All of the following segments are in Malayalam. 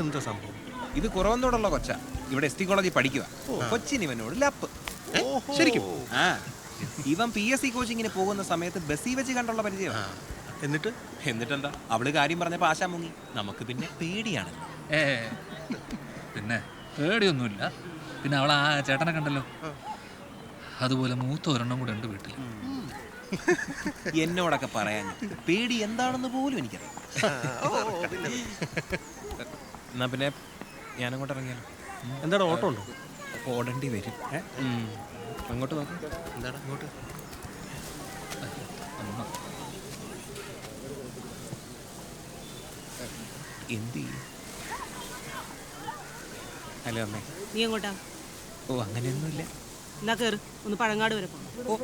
അതെന്താ സംഭവം? ഇത് കുറവന്തോടുള്ള കൊച്ച. ഇവിടെ എസ് ടി കോളേജിൽ പഠിക്കുക കൊച്ചിന് ഇവനോട് ലപ്പ്. ശരിക്കും? ആ. ഇവൻ പി എസ് സി കോച്ചിങ്ങിന് പോകുന്ന സമയത്ത് ബസ്സിൽ വെച്ച് കണ്ടുള്ള പരിചയം എന്നിട്ട്? എന്നിട്ടെന്താ? അവൾ കാര്യം പറഞ്ഞപ്പോ ആശാ മുങ്ങി. നമുക്ക് പിന്നെ പേടിയാണ് ഏ. പിന്നെ പേടിയൊന്നുമില്ല. പിന്നെ അവൾ ആ ചേട്ടനെ കണ്ടല്ലോ. അതുപോലെ മൂത്ത ഒരെണ്ണം കൂടെ ഉണ്ട് വീട്ടിൽ എന്നോടൊക്കെ പറയാൻ. പേടി എന്താണെന്ന് പോലും എനിക്കറിയാം എന്നാ പിന്നെ ഞാനങ്ങോട്ട് ഇറങ്ങിയാലോ? എന്താണ് ഓട്ടോ ഉണ്ടോ? ഓടേണ്ടി വരും. അങ്ങോട്ട് നോക്കാം. എന്താണ് അങ്ങോട്ട് എന്ത് ചെയ്യും? ഹലോ അമ്മേ. നീ എങ്ങോട്ടാ? ഓ അങ്ങനെയൊന്നുമില്ല. എന്നാ കേറ് ഒന്ന് പഴങ്ങാട് വരെ പോണം ഓ.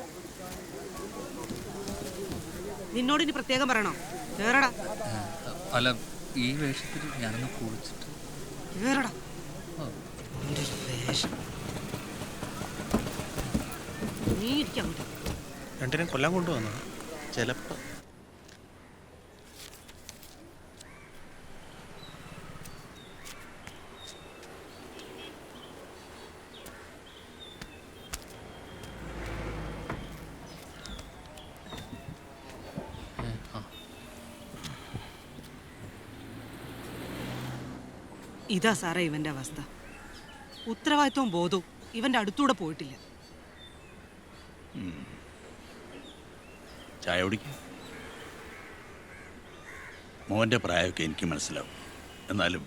നിന്നോട് ഇനി പ്രത്യേകം പറയണോ? കേറടാ. അല്ല ഈ വേഷത്തിൽ ഞാനൊന്ന് കുളിച്ചിട്ട്. രണ്ടിനും വേഷം. നീ കൊല്ലാൻ കൊണ്ടുവന്നു ചിലപ്പോ ഇതാ സാറേ ഇവന്റെ അവസ്ഥ. ഉത്തരവാദിത്വം ബോധവും ഇവന്റെ അടുത്തൂടെ പോയിട്ടില്ല. ചായ കുടിക്കും. പ്രായമൊക്കെ എനിക്ക് മനസ്സിലാവും. എന്നാലും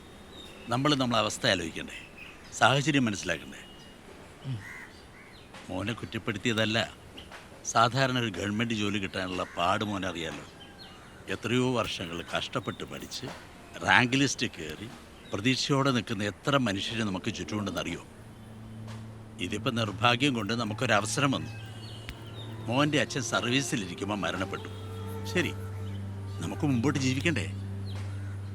നമ്മൾ നമ്മളെ അവസ്ഥ ആലോചിക്കണ്ടേ. സാഹചര്യം മനസ്സിലാക്കണ്ടേ. മോനെ കുറ്റപ്പെടുത്തിയതല്ല. സാധാരണ ഒരു ഗവൺമെന്റ് ജോലി കിട്ടാനുള്ള പാട് മോനറിയാലോ. എത്രയോ വർഷങ്ങൾ കഷ്ടപ്പെട്ട് പഠിച്ച് റാങ്ക് ലിസ്റ്റ് കയറി പ്രതീക്ഷയോടെ നിൽക്കുന്ന എത്ര മനുഷ്യരെ നമുക്ക് ചുറ്റുമുണ്ടെന്നറിയോ? ഇതിപ്പോൾ നിർഭാഗ്യം കൊണ്ട് നമുക്കൊരവസരം വന്നു. മോന്റെ അച്ഛൻ സർവീസിലിരിക്കുമ്പോൾ മരണപ്പെട്ടു. ശരി നമുക്ക് മുമ്പോട്ട് ജീവിക്കണ്ടേ?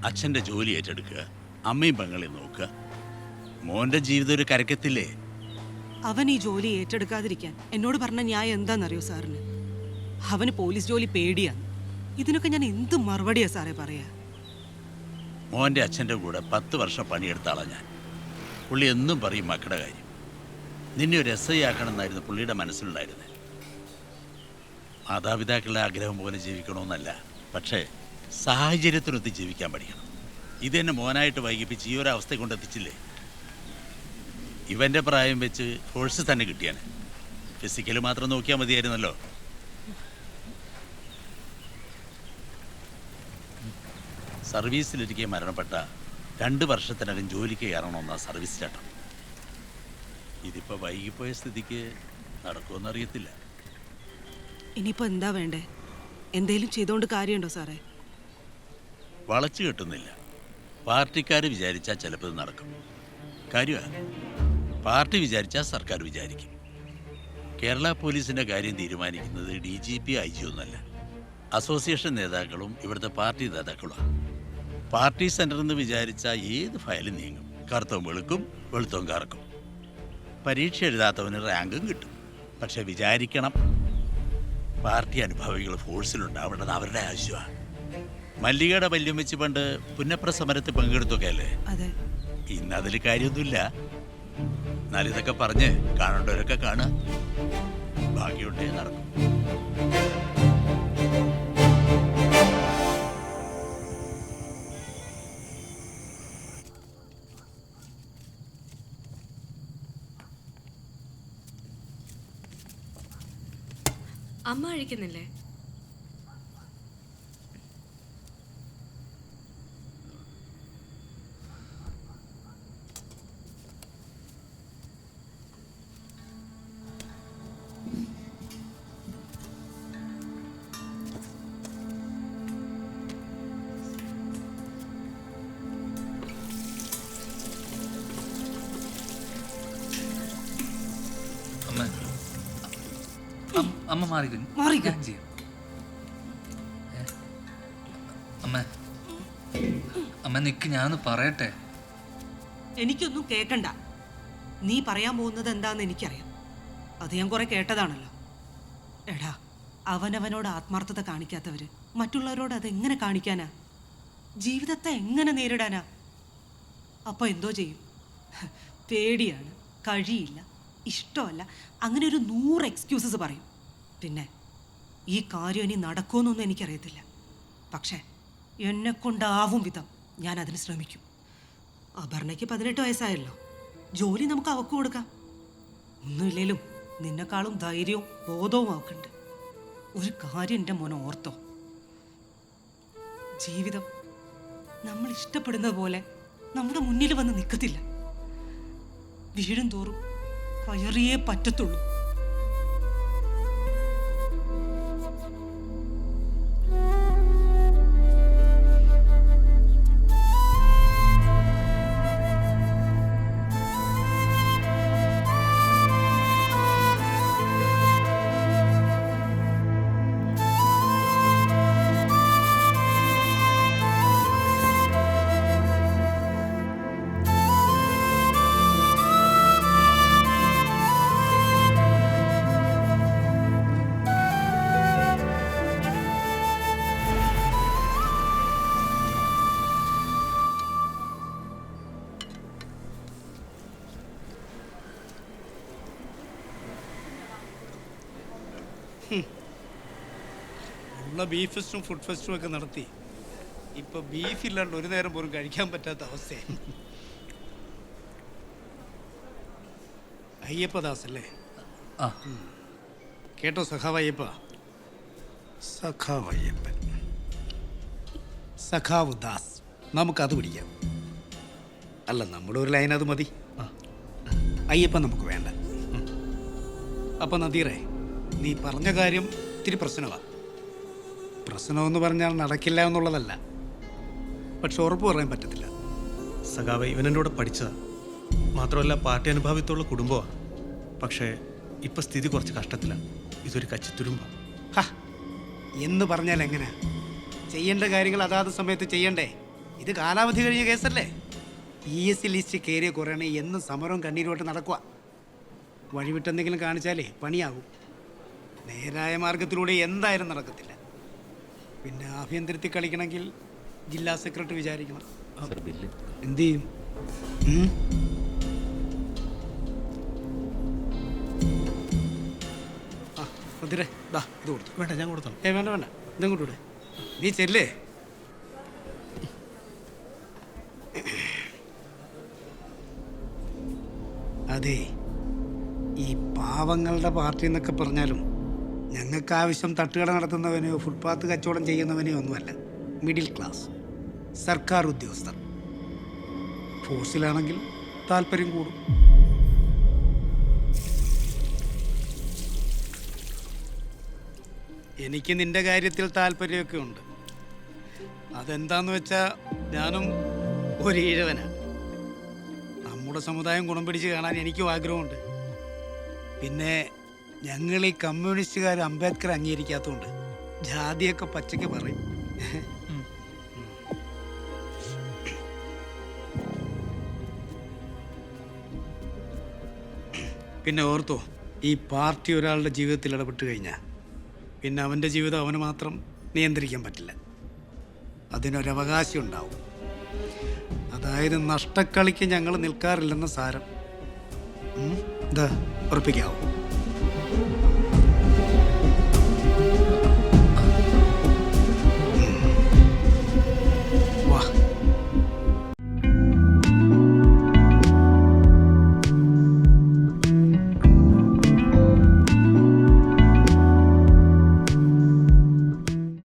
അച്ഛന്റെ ജോലി ഏറ്റെടുക്കുക അമ്മയും പെങ്ങളെ നോക്കുക. മോന്റെ ജീവിതം ഒരു കരക്കത്തില്ലേ? അവൻ ഈ ജോലി ഏറ്റെടുക്കാതിരിക്കാൻ എന്നോട് പറഞ്ഞ ന്യായം എന്താണെന്നറിയോ സാറിന്? അവന് പോലീസ് ജോലി പേടിയാണ്. ഇതിനൊക്കെ ഞാൻ എന്ത് മറുപടിയാണ് സാറേ പറയാ? മോന്റെ അച്ഛന്റെ കൂടെ പത്ത് വർഷം പണിയെടുത്ത ആളാണ് ഞാൻ. പുള്ളി എന്നും പറയും മക്കളുടെ കാര്യം. നിന്നെ ഒരു എസ് ഐ ആക്കണമെന്നായിരുന്നു പുള്ളിയുടെ മനസ്സിലുണ്ടായിരുന്നത് മാതാപിതാക്കളുടെ ആഗ്രഹം പോലെ ജീവിക്കണമെന്നല്ല പക്ഷേ സാഹചര്യത്തിനൊത്ത് ജീവിക്കാൻ പഠിക്കണം. ഇത് തന്നെ മോനായിട്ട് വൈകിപ്പിച്ച് ഈ ഒരു അവസ്ഥ കൊണ്ടെത്തിച്ചില്ലേ ഇവന്റെ പ്രായം വെച്ച് കോഴ്സ് തന്നെ കിട്ടിയാണ് ഫിസിക്കൽ മാത്രം നോക്കിയാൽ മതിയായിരുന്നല്ലോ. സർവീസിലിരിക്കെ മരണപ്പെട്ട രണ്ട് വർഷത്തിനകം ജോലിക്ക് കയറണമെന്ന സർവീസ് ചട്ടം ഇതിപ്പോൾ വൈകിപ്പോയ സ്ഥിതിക്ക് നടക്കുമെന്ന് അറിയത്തില്ല. ഇനിയിപ്പോ എന്താ വേണ്ടേ? എന്തേലും ചെയ്തോണ്ട് കാര്യമുണ്ടോ സാറേ? വളച്ചു കെട്ടുന്നില്ല. പാർട്ടിക്കാർ വിചാരിച്ചാൽ ചിലപ്പോൾ ഇത് നടക്കും. കാര്യമാണ് പാർട്ടി വിചാരിച്ചാൽ സർക്കാർ വിചാരിക്കും. കേരള പോലീസിന്റെ കാര്യം തീരുമാനിക്കുന്നത് D G P I G ഒന്നല്ല. അസോസിയേഷൻ നേതാക്കളും ഇവിടുത്തെ പാർട്ടി നേതാക്കളുമാണ്. പാർട്ടി സെന്റർ എന്ന് വിചാരിച്ചാൽ ഏത് ഫയൽ നീങ്ങും. കറുത്തവും വെളുക്കും വെളുത്തവും കറക്കും. പരീക്ഷ എഴുതാത്തവന് റാങ്കും കിട്ടും. പക്ഷെ വിചാരിക്കണം പാർട്ടി അനുഭാവികൾ ഫോഴ്സിലുണ്ടാവേണ്ടത് അവരുടെ ആവശ്യമാണ്. മല്ലികയുടെ വല്യം വെച്ച് പണ്ട് പുന്നപ്ര സമരത്തിൽ പങ്കെടുത്തൊക്കെ അല്ലേ ഇന്ന് അതിൽ കാര്യമൊന്നുമില്ല. എന്നാലിതൊക്കെ പറഞ്ഞ് കാണേണ്ടവരൊക്കെ കാണുക. ബാക്കിയുണ്ടേ നടക്കും. അമ്മ കഴിക്കുന്നില്ലേ? അമ്മ മാറിക്കും. മാറിക്കാൻ ചെയ്യും. അമ്മ. അമ്മ നിക്ക് ഞാനൊന്ന് പറയട്ടെ. എനിക്കൊന്നും കേക്കണ്ട. നീ പറയാൻ പോകുന്നത് എന്താന്ന് എനിക്കറിയാം. അത് ഞാൻ കുറെ കേട്ടതാണല്ലോ. എടാ അവനവനോട് ആത്മാർത്ഥത കാണിക്കാത്തവര് മറ്റുള്ളവരോട് അത് എങ്ങനെ കാണിക്കാനാ? ജീവിതത്തെ എങ്ങനെ നേരിടാനാ? അപ്പോൾ എന്തോ ചെയ്യും. പേടിയാണ് കഴിയില്ല ഇഷ്ടമല്ല. അങ്ങനെ ഒരു നൂറ് എക്സ്ക്യൂസസ് പറയും. പിന്നെ ഈ കാര്യം ഇനി നടക്കുമെന്നൊന്നും എനിക്കറിയത്തില്ല. പക്ഷേ എന്നെ കൊണ്ടാവും വിധം ഞാൻ അതിന് ശ്രമിക്കും. അപർണയ്ക്ക് പതിനെട്ട് വയസ്സായല്ലോ. ജോലി നമുക്ക് അവക്ക് കൊടുക്കാം. ഒന്നുമില്ലേലും നിന്നെക്കാളും ധൈര്യവും ബോധവും അവക്കുണ്ട്. ഒരു കാര്യം എന്റെ മോനെ ഓർത്തോ. ജീവിതം നമ്മൾ ഇഷ്ടപ്പെടുന്നത് പോലെ നമ്മുടെ മുന്നിൽ വന്ന് നിൽക്കത്തില്ല. വീഴും തോറും കയറിയേ പറ്റത്തുള്ളൂ. ഉള്ള ബീഫ് ഫെസ്റ്റും ഫുഡ് ഫെസ്റ്റും ഒക്കെ നടത്തി. ഇപ്പൊ ബീഫ് ഇല്ലാണ്ട് ഒരു നേരം പോലും കഴിക്കാൻ പറ്റാത്ത അവസ്ഥയാണ് അയ്യപ്പദാസ് അല്ലേ? ആ. കേട്ടോ സഖാവ് അയ്യപ്പ സഖാവ് അയ്യപ്പൻ സഖാവ് ദാസ്. നമുക്കത് പിടിക്കാം. അല്ല നമ്മുടെ ഒരു ലൈൻ അത് മതി അയ്യപ്പ നമുക്ക് വേണ്ട. അപ്പൊ നദീറേ നീ പറഞ്ഞ കാര്യം ഇത്തിരി പ്രശ്നമാണ് പ്രശ്നമെന്ന് പറഞ്ഞാൽ നടക്കില്ല എന്നുള്ളതല്ല. പക്ഷെ ഉറപ്പ് പറയാൻ പറ്റത്തില്ല. സഖാവ് ഇവൻ എന്റെ കൂടെ പഠിച്ചതാണ് മാത്രമല്ല പാർട്ടി അനുഭാവിത്തുള്ള കുടുംബമാണ് പക്ഷേ ഇപ്പം സ്ഥിതി കുറച്ച് കഷ്ടത്തിലാണ് ഇതൊരു കച്ചിത്തുരുമ്പാണ് എന്ന് പറഞ്ഞാൽ എങ്ങനെ? ചെയ്യേണ്ട കാര്യങ്ങൾ അതാത് സമയത്ത് ചെയ്യണ്ടേ? ഇത് കാലാവധി കഴിഞ്ഞ കേസല്ലേ? പി എസ് സി ലിസ്റ്റ് കയറിയ കുറയണേ എന്നും സമരവും കണ്ണീരുമായിട്ട് നടക്കുക വഴിവിട്ടെന്തെങ്കിലും കാണിച്ചാലേ പണിയാകും നേരായ മാർഗത്തിലൂടെ എന്തായാലും നടക്കത്തില്ല. പിന്നെ ആഭ്യന്തരത്തിൽ കളിക്കണമെങ്കിൽ ജില്ലാ സെക്രട്ടറി വിചാരിക്കണം. എന്ത് ചെയ്യും? ദാ ഇത് കൊടുത്തു. വേണ്ട ഞാൻ കൊടുത്തോളാം. ഏ വേണ്ട വേണ്ട. ഇതങ്ങോട്ട് വിട് നീ ചെല്ലേ? അതെ ഈ പാവങ്ങളുടെ പാർട്ടി എന്നൊക്കെ പറഞ്ഞാലും ഞങ്ങൾക്ക് ആവശ്യം തട്ടുകട നടത്തുന്നവനെയോ ഫുട്പാത്ത് കച്ചവടം ചെയ്യുന്നവനെയോ ഒന്നുമല്ല. Middle class. സർക്കാർ ഉദ്യോഗസ്ഥർ. ഫോഴ്സിലാണെങ്കിൽ താല്പര്യം കൂടും. എനിക്ക് നിന്റെ കാര്യത്തിൽ താല്പര്യമൊക്കെ ഉണ്ട്. അതെന്താന്ന് വെച്ചാൽ ഞാനും ഒരു ഈഴവനാണ് നമ്മുടെ സമുദായം ഗുണം പിടിച്ച് കാണാൻ എനിക്കും ആഗ്രഹമുണ്ട്. പിന്നെ ഞങ്ങൾ ഈ കമ്മ്യൂണിസ്റ്റുകാർ അംബേദ്കർ അംഗീകരിക്കാത്തതുകൊണ്ട് ജാതിയൊക്കെ പച്ചയ്ക്ക് പറയും. പിന്നെ ഓർത്തോ ഈ പാർട്ടി ഒരാളുടെ ജീവിതത്തിൽ ഇടപെട്ട് കഴിഞ്ഞാൽ പിന്നെ അവന്റെ ജീവിതം അവന് മാത്രം നിയന്ത്രിക്കാൻ പറ്റില്ല. അതിനൊരവകാശം ഉണ്ടാവും. അതായത് നഷ്ടക്കളിക്ക് ഞങ്ങൾ നിൽക്കാറില്ലെന്ന സാരം? ഇതാ ഉറപ്പിക്കാവൂ.